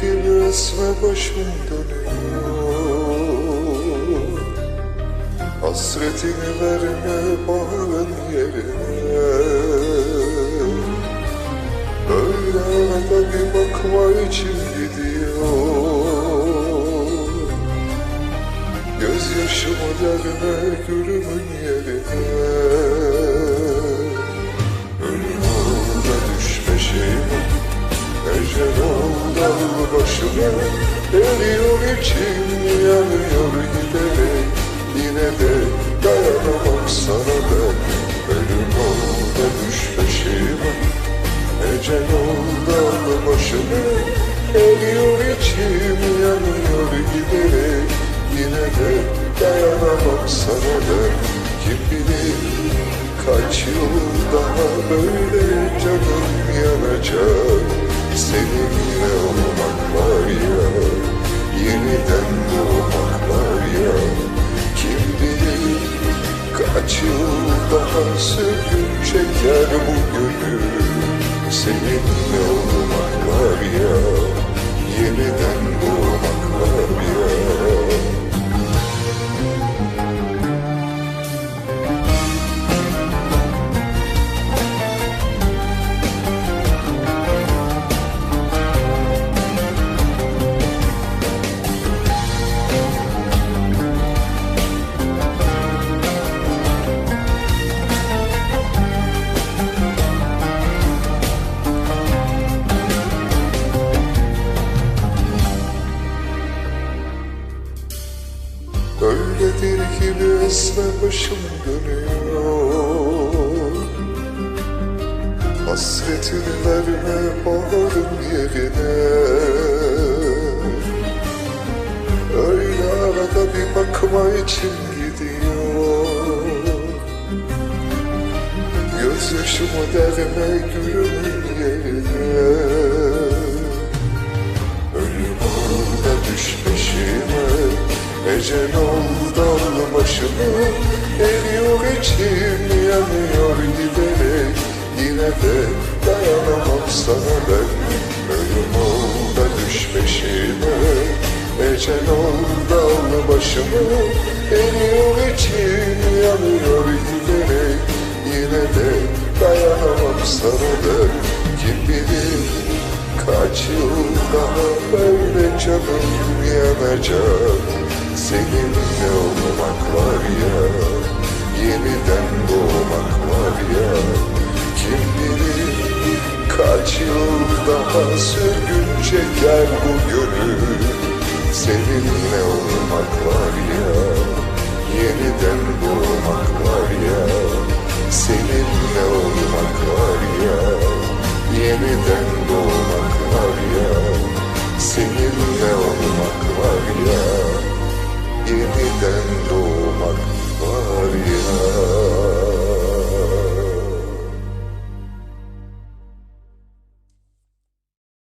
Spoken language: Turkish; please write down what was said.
gibi esme başım dönüyor. Hasretini verme bağın yerine. Öyle arada bir bakma için gidiyor. Gözyaşımı derme gülümün yerine Eriyor içim yanıyor giderek. Yine de dayanamam sana ben Ölüm oldu düşme şeyime Ecel oldu al başıma Eriyor içim yanıyor giderek. Yine de dayanamam sana ben Kim bilir kaç yıl daha böyle canım yanacak yıl daha sürgün çeker bu gönül. Seninle olmak esme başım dönüyor. Hasretini verme bağrım yerine. Öyle arada bir bakma için gidiyor. Gözyaşımı derme gülümün yerine De dayanamam sana ben Ölüm oldu düşmüşime Ecel oldu al başımı Eriyor içim yanıyor giderek Yine de dayanamam sana ben Kim bilir Kaç yıl daha böyle canım yanacak. Seninle olmak var ya daha sürgün çeker bu gönül Seninle olmak var ya Yeniden doğmak